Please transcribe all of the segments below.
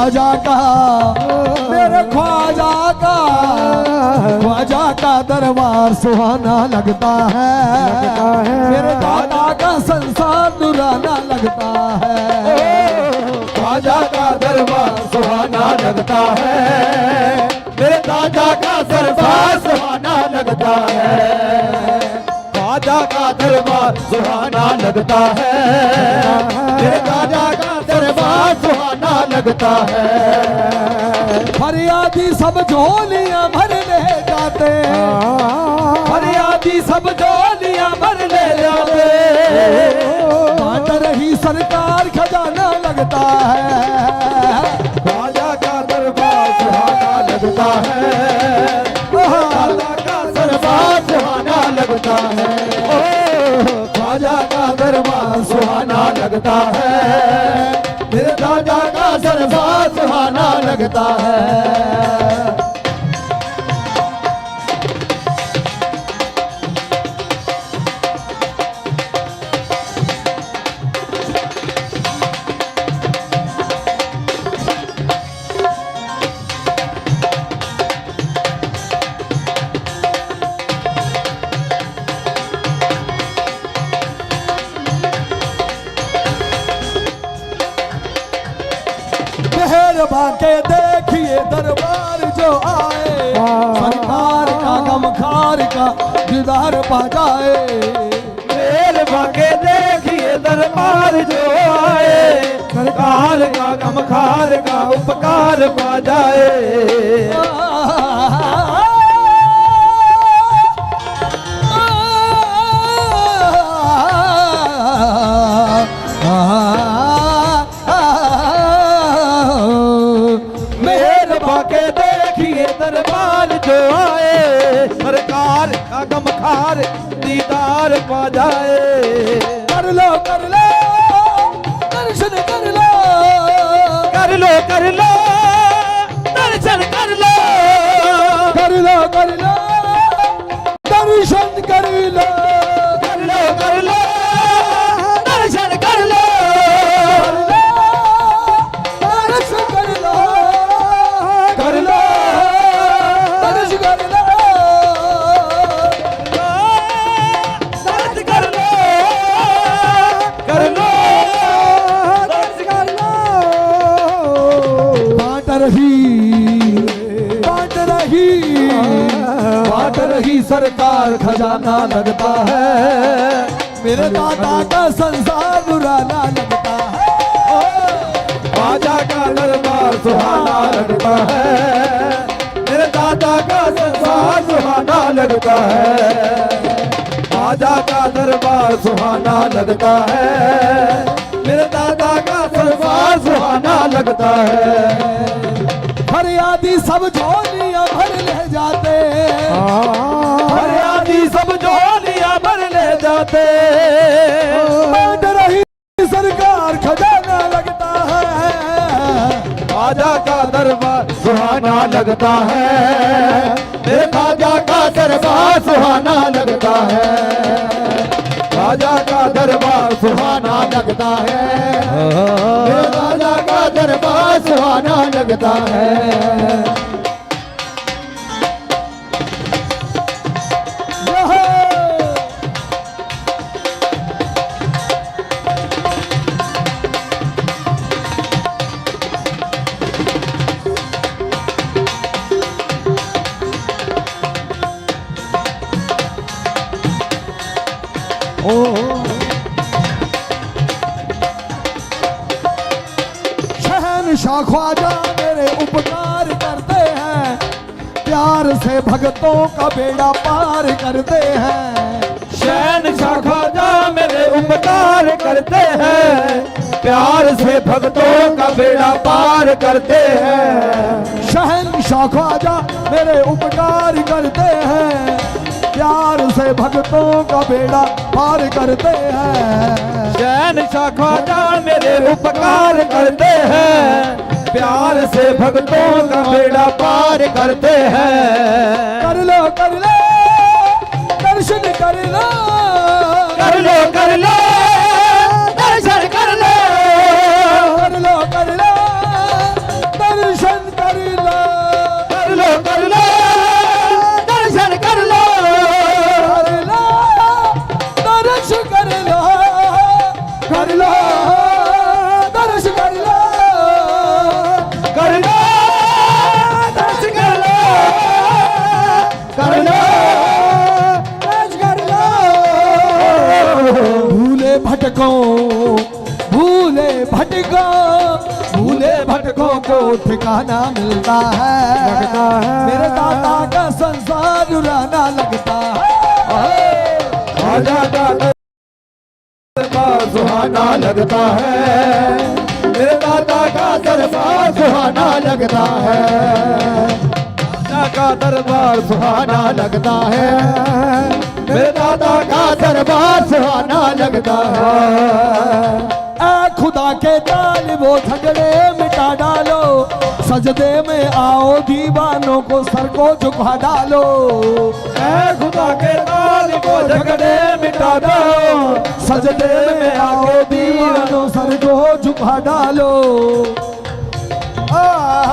ख्वाजा का मेरे ख्वाजा का ख्वाजा का दरबार सुहाना लगता है। मेरे दादा का संसार दुराना लगता है। ख्वाजा का दरबार सुहाना लगता है। मेरे दादा का दरबार सुहाना लगता है। ख्वाजा का दरबार सुहाना लगता है। मेरे दादा का दरबार सुहाना लगता है। फरियादी सब झोलियाँ भरने जाते। फरियादी सब झोलियाँ भरने जाते। बांट रही सरकार खजाना लगता है। लगता है मेरे दादा का दरबार सुहाना लगता है उपकार पा जाए मेल भागे देखिए दरबार जो आए सरकार का दीदार पा जाए कर लो कर लो, दर्शन कर लो। कर लो कर लो। कर लगता है। मेरे दादा का संसार बुराना लगता है। राजा का दरबार सुहाना लगता है। मेरे दादा का संसार सुहाना लगता है। राजा का दरबार सुहाना लगता है। मेरे दादा का संसार सुहाना लगता है। फरियादी सब झोलियाँ भर ले जाते। हरियाणी सब झोलियाँ भर ले जाते। बांट रही सरकार खजाना लगता है। राजा का दरबार सुहाना लगता है। राजा का दरबार सुहाना लगता है। राजा का दरबार सुहाना लगता है। मेरे राजा का दरबार सुहाना लगता है। करते हैं। प्यार से भक्तों का बेड़ा पार करते हैं। शहनशाह ख्वाजा मेरे उपकार करते हैं। प्यार से भक्तों का बेड़ा पार करते हैं। शहन शाखा मेरे उपकार करते हैं। प्यार से भक्तों का बेड़ा पार करते हैं। कर लो कर लो। दर्शन कर लो। को ठिकाना मिलता है। लगता है। मेरे दादा का संसार रुलाना लगता है। राजा का सुहाना लगता है। मेरे दादा का दरबार सुहाना लगता है। राजा का दरबार सुहाना लगता है। मेरे दादा का दरबार सुहाना लगता है। खुदा के वो झगड़े मिटा डालो। सजदे में आओ दीवानों को सर को झुका डालो खुदा के ताल को झगड़े मिटा दो सजदे में आओ दीवानों सर को झुका डालो आ,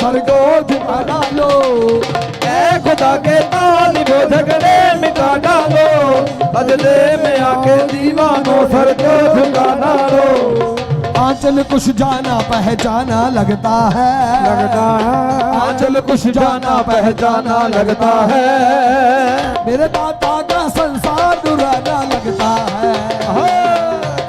दीवानों सर को झुका डालो ऐ खुदा के ताल को झगड़े मिटा डालो बदले में आके दीवानों सर को झुका डालो आंचल कुछ जाना पहचाना लगता है। लगता है। आंचल कुछ जाना पहचाना लगता है। मेरे दादा का संसार दुराना लगता है।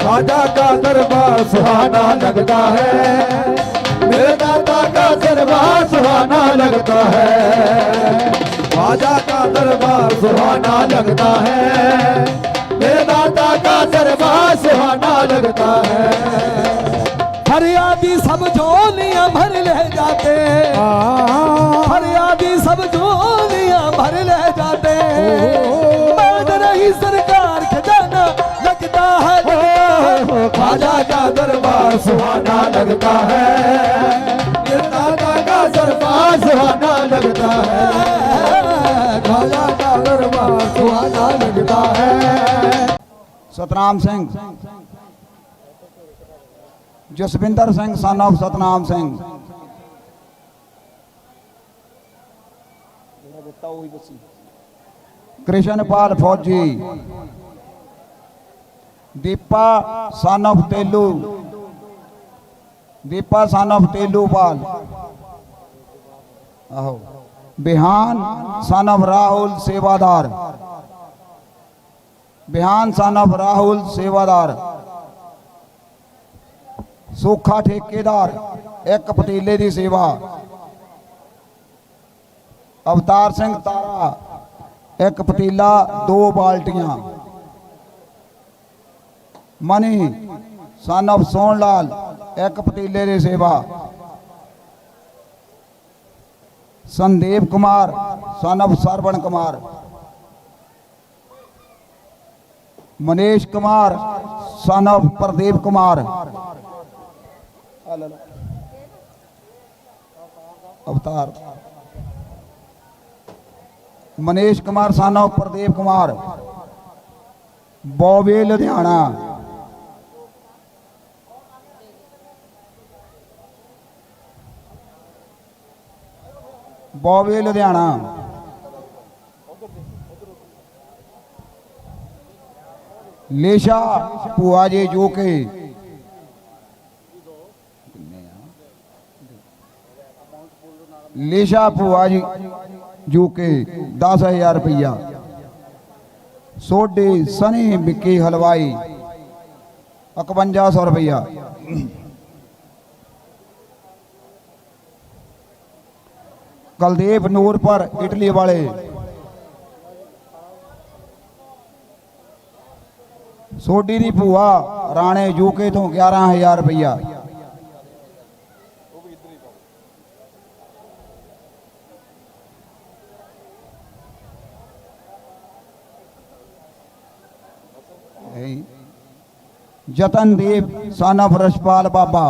राजा का दरबार सुहाना लगता है। मेरे दादा का दरबार सुहाना लगता है राजा का दरबार सुहाना लगता है मेरे दादा का दरबार सुहाना लगता है दरबार सुहाना लगता है। निर्दाता का दरबार सुहाना लगता है। खाला का दरबार सुहाना लगता है। Satnam Singh. Jaswinder Singh, son of Satnam Singh. Krishanpal फौजी। Deepa, son of Telu. Deepa son of Telupal आहो बिहान सन ऑफ़ राहुल सेवादार बिहान सन ऑफ़ राहुल सेवादार सोखा ठेकेदार एक पतीले की सेवा अवतार सिंह तारा एक पतीला दो बाल्टियाँ मनी सन ऑफ़ सोन लाल ਇੱਕ ਪਤੀਲੇ ਦੀ ਸੇਵਾ ਸੰਦੀਪ ਕੁਮਾਰ ਸਨ of Sarwan Kumar Manish Kumar son of Pradeep Kumar Avtar Manish Kumar son of Pradeep ਬੋਵੇ Ludhiana ਬੋਵੇ Ludhiana ਲੇਸ਼ਾ ਭੂਆ ਜੀ ਜੋ ਕਿ ਲੇਸ਼ਾ ਭੂਆ ਜੀ ਜੋ ਕਿ 10000 ਰੁਪਇਆ ਸੋਡੇ ਸਨੀ ਵਿੱਕੀ ਹਲਵਾਈ 5100 ਰੁਪਇਆ ਕੁਲਦੀਪ ਨੂਰਪੁਰ ਇਟਲੀ ਵਾਲੇ ਸੋਡੀ ਦੀ ਭੂਆ ਰਾਣੇ ਯੂਕੇ ਤੋਂ 11000 ਰੁਪਇਆ ਇਹ ਜਤਨਦੀਪ ਸਾਨਫ ਰਸ਼ਪਾਲ ਬਾਬਾ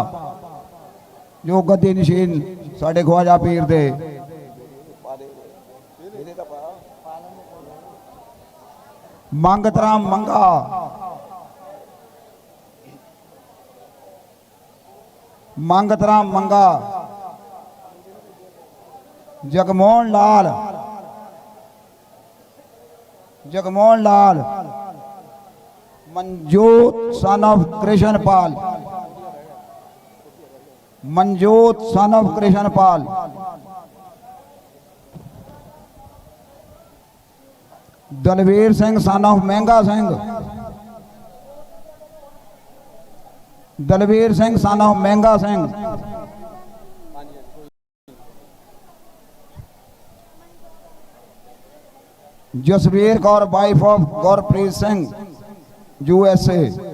ਜੋ ਗੱਦੀ ਨਸ਼ੀਨ ਸਾਡੇ ਖਵਾਜਾ ਪੀਰ ਦੇ Mangat Ram Manga. Mangat Ram Manga. Jagmohan Lal. Jagmohan Lal. Manjot son of Krishan Pal Manjot son of Krishan Pal Dalvir Singh son of Mahanga Singh. Dalvir Singh son of Mahanga Singh. Jasvir Kaur wife of Gaurpreet Singh USA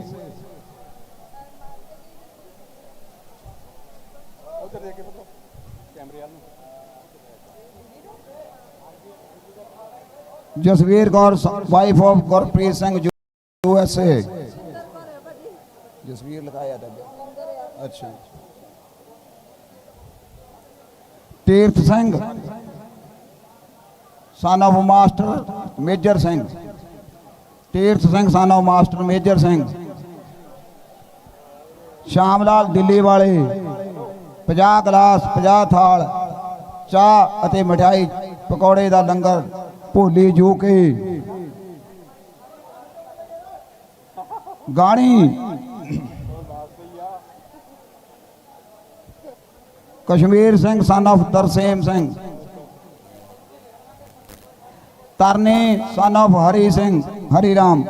Jasvir Kaur wife of Gurpreet Singh U S A Jasvir ਲਿਖਾਇਆ ਤਾਂ ਅੱਛਾ। Tirath Singh. son of master Major Singh. Tirath Singh son of master Major Singh. Sham Lal Delhi ਵਾਲੇ। 50 glass 50 ਥਾਲ ਚਾਹ ਅਤੇ ਮਠਿਆਈ ਪਕੌੜੇ ਦਾ ਲੰਗਰ ਭੋਲੀ ਜੂ ਕੇ ਗਾਣੀ Kashmir Singh son of Tarsem Singh Tarne son of Hari Singh Hari Ram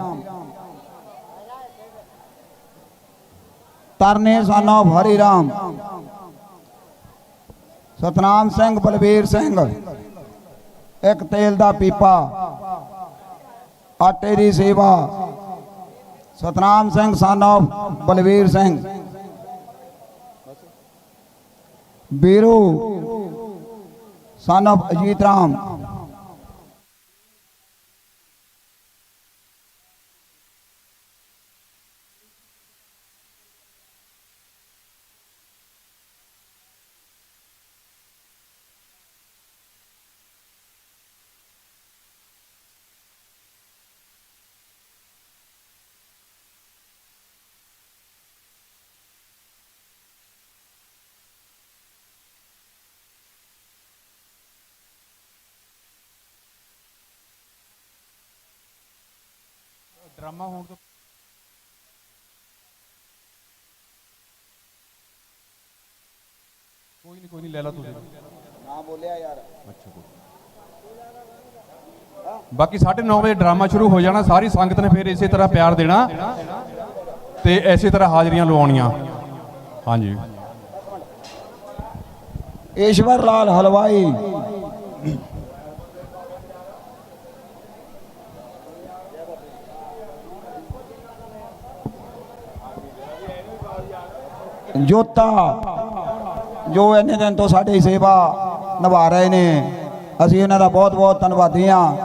Tarne son of ਹਰੀ ਰਾਮ ਸਤਨਾਮ ਸਿੰਘ ਬਲਵੀਰ ਸਿੰਘ ਇੱਕ ਤੇਲ ਦਾ ਪੀਪਾ ਆਟੇ ਦੀ ਸੇਵਾ Satnam Singh son of Balvir Singh ਬੀਰੂ son of Ajit Ram Drama ਹੋਣ ਤੋਂ ਕੋਈ ਨਹੀਂ ਕੋਈ ਨਹੀਂ ਲੈ ਲਾ ਤੁਸੀਂ। ਨਾ ਬੋਲਿਆ ਯਾਰ। ਅੱਛਾ ਕੋਈ ਬਾਕੀ 9:30 ਵਜੇ ਡਰਾਮਾ ਸ਼ੁਰੂ ਹੋ ਜਾਣਾ ਸਾਰੀ ਸੰਗਤ ਨੇ ਫਿਰ ਇਸੇ ਤਰ੍ਹਾਂ ਪਿਆਰ ਦੇਣਾ ਤੇ ਇਸੇ ਤਰ੍ਹਾਂ ਹਾਜ਼ਰੀਆਂ ਲਵਾਉਣੀਆਂ। ਹਾਂਜੀ। ਈਸ਼ਵਰ ਲਾਲ ਹਲਵਾਈ। ਜੋਤਾ, ਜੋ ਇੰਨੇ ਦਿਨ ਤੋਂ ਸਾਡੀ ਸੇਵਾ ਨਿਭਾ ਰਹੇ ਨੇ, ਅਸੀਂ ਉਹਨਾਂ ਦਾ ਬਹੁਤ ਬਹੁਤ ਧੰਨਵਾਦੀ ਹਾਂ।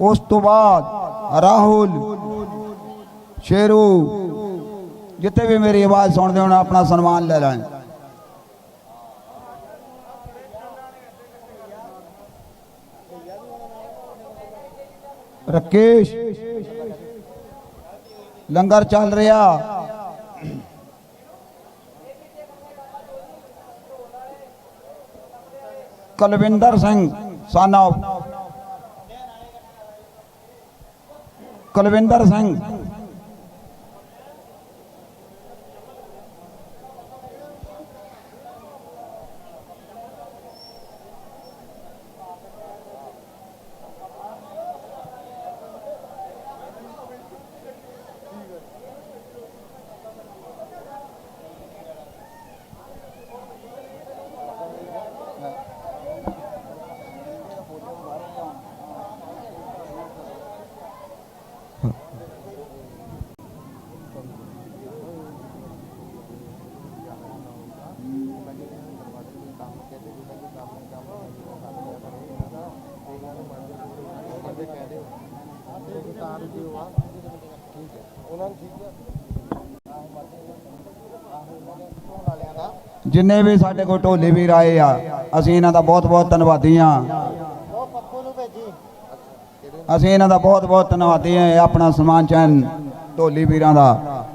ਉਸ ਤੋਂ ਬਾਅਦ ਰਾਹੁਲ, ਸ਼ੇਰੂ, ਜਿੱਥੇ ਵੀ ਮੇਰੀ ਆਵਾਜ਼ ਸੁਣਦੇ ਹੋਣ, ਆਪਣਾ ਸਨਮਾਨ ਲੈ ਲੈਣ। ਰਕੇਸ਼, ਲੰਗਰ ਚੱਲ ਰਿਹਾ। ਕੁਲਵਿੰਦਰ ਸਿੰਘ ਸਨ। of ਕੁਲਵਿੰਦਰ ਸਿੰਘ ਜਿੰਨੇ ਵੀ ਸਾਡੇ ਕੋਲ ਢੋਲੇ ਵੀਰ ਆਏ ਆ, ਅਸੀਂ ਇਹਨਾਂ ਦਾ ਬਹੁਤ ਬਹੁਤ ਧੰਨਵਾਦੀ ਆ ਅਸੀਂ ਇਹਨਾਂ ਦਾ ਬਹੁਤ ਬਹੁਤ ਧੰਨਵਾਦੀ ਆ ਇਹ ਆਪਣਾ ਸਮਾਨ ਚੈਨ ਢੋਲੀ ਵੀਰਾਂ ਦਾ।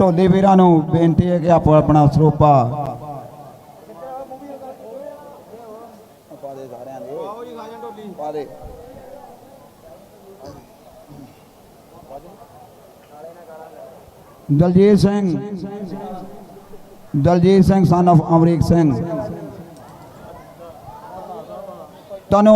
ਢੋਲੀ ਵੀਰਾਂ ਨੂੰ ਬੇਨਤੀ ਹੈ ਕਿ ਆਪੋ ਆਪਣਾ ਸਰੂਪਾ ਦਲਜੀਤ ਸਿੰਘ ਦਲਜੀਤ ਸਿੰਘ ਸਨ of ਅਮਰੀਕ ਸਿੰਘ। ਤਨੂ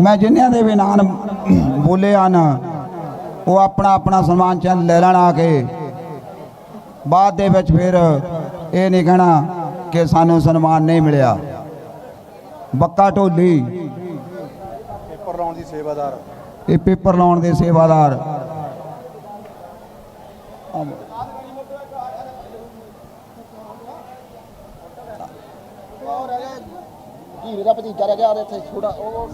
ਮੈਂ ਜਿਨ੍ਹਾਂ ਦੇ ਵੀ ਨਾਮ ਬੋਲੇ ਹਨ ਉਹ ਆਪਣਾ ਆਪਣਾ ਸਨਮਾਨ ਚੰਦ ਲੈ ਲੈਣ ਆ ਕੇ ਬਾਅਦ ਦੇ ਵਿੱਚ ਫਿਰ ਇਹ ਨਹੀਂ ਕਹਿਣਾ ਕਿ ਸਾਨੂੰ ਸਨਮਾਨ ਨਹੀਂ ਮਿਲਿਆ। ਬੱਕਾ ਢੋਲੀ। ਪੇਪਰ ਲਾਉਣ ਦੀ ਸੇਵਾਦਾਰ। ਇਹ ਪੇਪਰ ਲਾਉਣ ਦੇ ਸੇਵਾਦਾਰ। ਧੀਰੇ ਦਾ ਭਤੀਜਾ ਰਹਿ ਗਿਆ ਉਹਦੇ ਇੱਥੇ ਛੋਟਾ ਉਹ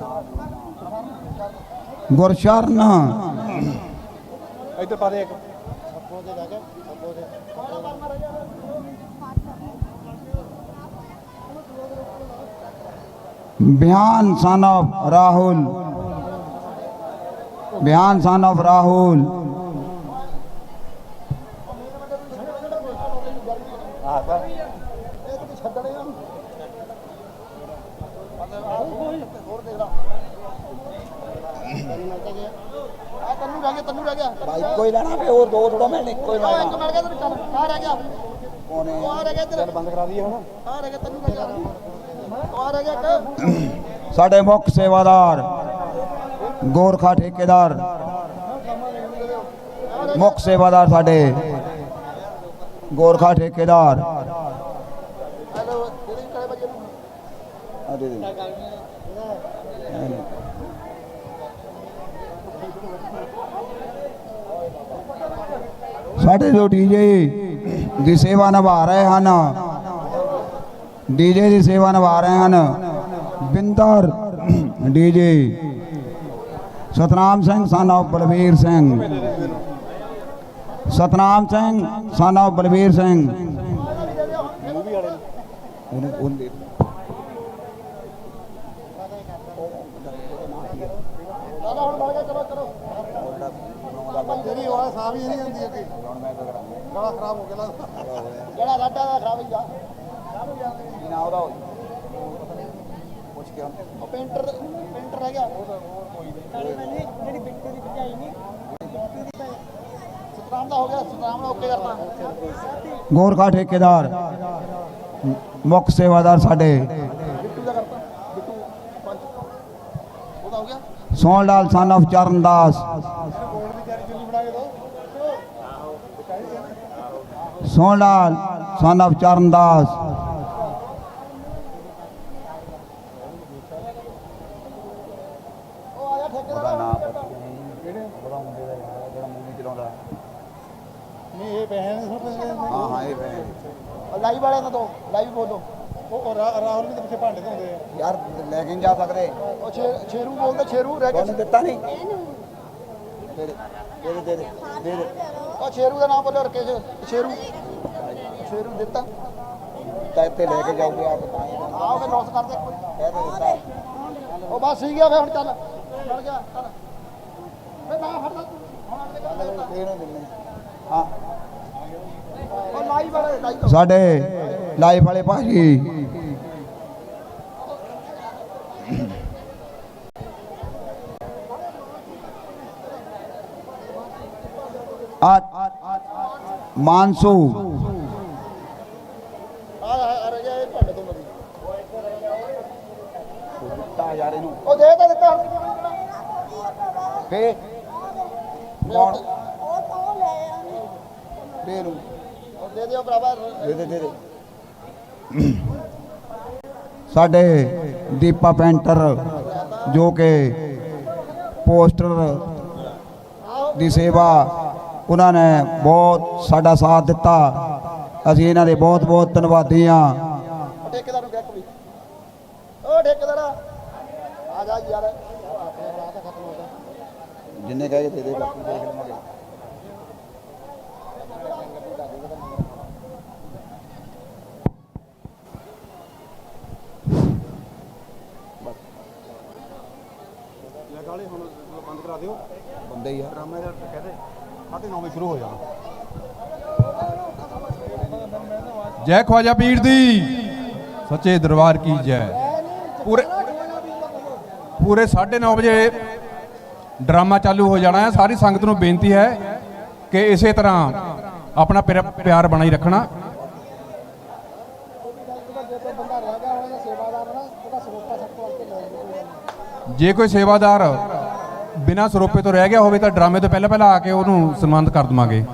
ਗੁਰਸ਼ਰਨ ਇੱਧਰ ਪਾ ਦੇ ਇੱਕ ਸੱਪੋ ਦੇ ਰਹਿ ਗਿਆ ਸੱਪੋ ਦੇ ਬਿਆਨ son of ਰਾਹੁਲ ਬਿਆਨ son of ਰਾਹੁਲ ਸਾਡੇ ਮੁੱਖ ਸੇਵਾਦਾਰ ਗੋਰਖਾ ਠੇਕੇਦਾਰ ਮੁੱਖ ਸੇਵਾਦਾਰ ਸਾਡੇ ਗੋਰਖਾ ਠੇਕੇਦਾਰ ਹੈਲੋ ਜਿਹੜੇ ਕਰੇ ਬੱਜੇ ਨੂੰ ਆ ਦੇ ਦੇ ਸਾਡੇ ਜੋ ਡੀਜੇ ਦੀ ਸੇਵਾ ਨਿਭਾ ਰਹੇ ਹਨ ਡੀਜੇ ਦੀ ਸੇਵਾ ਨਿਭਾ ਰਹੇ ਹਨ Binder DJ Satnam Singh son of Balvir Singh Satnam Singh son of Balvir Singh ਉਹਨੂੰ ਉਹਨੂੰ ਦੇ ਦਾਦਾ ਹੁਣ ਬਣ ਗਿਆ ਚਲੋ ਚਲੋ ਤੇਰੀ ਹੋਆ ਸਾਹ ਵੀ ਨਹੀਂ ਹੁੰਦੀ ਅੱਗੇ ਗਲਾ ਖਰਾਬ ਹੋ ਗਿਆ ਲੱਗਦਾ ਜਿਹੜਾ ਰਾਡਾ ਦਾ ਖਰਾਬ ਹੀ ਜਾ ਪੁੱਛ ਕੇ ਉਹ ਪੇਂਟਰ ਪੇਂਟਰ ਰਹਿ ਗਿਆ ਜਿਹੜੀ ਬਿੱਟੂ ਦੀ ਭਜਾਈ ਨਹੀਂ ਸਤਰਾਮ ਦਾ ਹੋ ਗਿਆ ਸਤਰਾਮ ਦਾ ਓਕੇ ਕਰਤਾ ਗੋਰਖਾ ਠੇਕੇਦਾਰ ਮੁੱਖ ਸੇਵਾਦਾਰ ਸਾਡੇ ਬਿੱਟੂ ਦਾ ਕਰਤਾ ਬਿੱਟੂ ਪੰਜ ਉਹਦਾ ਹੋ ਗਿਆ ਸੋਹਣ ਲਾਲ son of Charandas Sohan Lal son of Charandas ਉਹ ਆ ਗਿਆ ਠੇਕੇਦਾਰ ਨਹੀਂ ਇਹ ਪੈਸੇ ਨੇ ਸੁੱਟ ਹਾਂ ਹਾਂ ਇਹ ਲਾਈਵ ਵਾਲਿਆਂ ਦਾ ਤੋਂ ਲਾਈਵ ਬੋਲੋ ਉਹ ਰਾਹੁਲ ਵੀ ਤਾਂ ਪਿੱਛੇ ਭਾਂਡੇ ਧੋਂਦੇ ਆ। ਯਾਰ ਲੈ ਕੇ ਨਹੀਂ ਜਾ ਸਕਦੇ। ਉਹ ਛੇਰੂ ਬੋਲਦੇ ਛੇਰੂ ਰਹਿ ਗਿਆ। ਦਿੱਤਾ ਨਹੀਂ? ਦੇ ਦੇ ਦੇ ਦੇ ਦੇ ਦੇ ਦੇ ਉਹ ਛੇਰੂ ਦਾ ਨਾਮ ਬੋਲੋ ਰਕੇਸ਼। ਛੇਰੂ। ਛੇਰੂ ਦਿੱਤਾ। ਤਾਂ ਇੱਥੇ ਲੈ ਕੇ ਜਾਓਗੇ ਆਪ ਤਾਂ। ਹੀ ਆਓ ਫੇ ਲੋਸ ਕਰਦੇ ਉਹ ਬਸ ਠੀਕ ਆ ਫੇ ਹੁਣ ਚੱਲ। ਚੱਲ ਗਿਆ ਚੱਲ ਫੇ ਨਾ ਫੜਦਾ ਤੂੰ ਹੁਣ ਅਗਲੇ ਕੰਮ ਦੇ ਦਿੱਤਾ। ਇਹਨੂੰ ਦਿੰਨੇ ਹਾਂ ਉਹ ਲਾਈਵ ਵਾਲੇ ਲਾਈਵ ਸਾਡੇ ਲਾਈਫ ਵਾਲੇ ਭਾਜੀ ਆ ਮਾਨਸੂ ਫੇ ਕੌਣ? ਦੇ ਨੂੰ ਉਹ ਦੇ ਦਿਓ ਭਰਾਵਾ। ਦੇ ਦੇ ਦੇ ਦੇ। ਸਾਡੇ ਦੀਪਾ ਪੈਂਟਰ ਜੋ ਕਿ ਪੋਸਟਰ ਦੀ ਸੇਵਾ ਉਹਨਾਂ ਨੇ ਬਹੁਤ ਸਾਡਾ ਸਾਥ ਦਿੱਤਾ। ਅਸੀਂ ਇਹਨਾਂ ਦੇ ਬਹੁਤ ਬਹੁਤ ਧੰਨਵਾਦੀ ਹਾਂ। ਜਿੰਨੇ ਕਹੇ ਦੇ ਦੇ ਬਾਕੀ ਦੇਖ ਲਵਾਂਗੇ। ਲਗਾਲੇ ਹੁਣ ਬੰਦ ਕਰਾ ਦਿਓ। ਬੰਦੇ ਹੀ ਆ। ਡਰਾਮਾ ਦਾ ਕਹਦੇ ਸਾਤੇ 9 ਵਜੇ ਸ਼ੁਰੂ ਹੋ ਜਾਣਾ। ਜੈ ਖਵਾਜਾ ਪੀਰ ਦੀ। ਸੱਚੇ ਦਰਬਾਰ ਕੀ ਜੈ। ਪੂਰੇ ਪੂਰੇ 9:30 ਵਜੇ ਡਰਾਮਾ ਚਾਲੂ ਹੋ ਜਾਣਾ ਹੈ। ਸਾਰੀ ਸੰਗਤ ਨੂੰ ਬੇਨਤੀ ਹੈ ਕਿ ਇਸੇ ਤਰ੍ਹਾਂ ਆਪਣਾ ਪਿਆਰ- ਪਿਆਰ ਬਣਾਈ ਰੱਖਣਾ। ਜੇ ਕੋਈ ਸੇਵਾਦਾਰ ਜੇ ਕੋਈ ਸੇਵਾਦਾਰ ਬਿਨਾਂ ਸਰੋਪੇ ਤੋਂ ਰਹਿ ਗਿਆ ਹੋਵੇ ਤਾਂ ਡਰਾਮੇ ਤੋਂ ਪਹਿਲਾਂ ਪਹਿਲਾਂ ਆ ਕੇ ਉਹਨੂੰ ਸਨਮਾਨਿਤ ਕਰ ਦਵਾਂਗੇ।